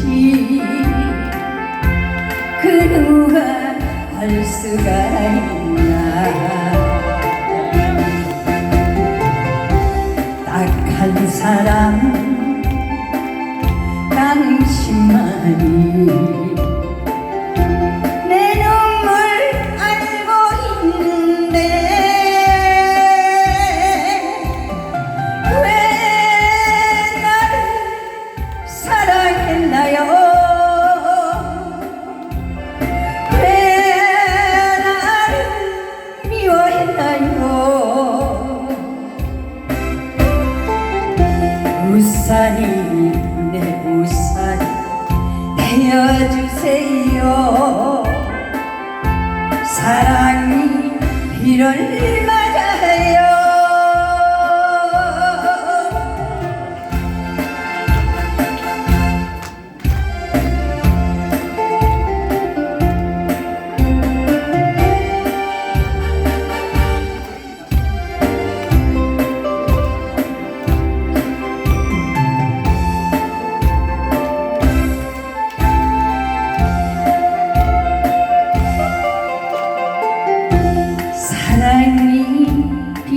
있는지 그 누가 알 수가 있나? 딱 한 사람 당신만이 우산이 내 우산이 되어주세요. 사랑이 비를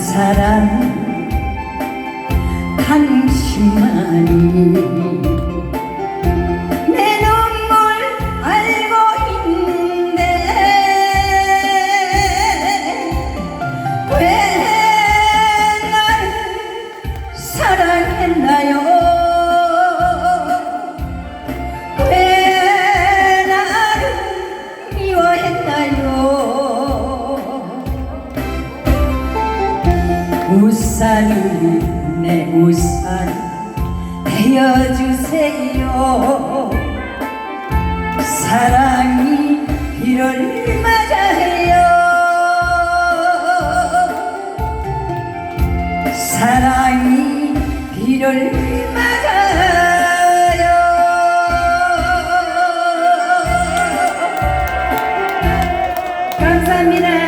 한 사람 당신만이 우산이 내 우산. 되어주세요. 사랑이 비를 맞아요. 사랑이 비를 맞아요. 감사합니다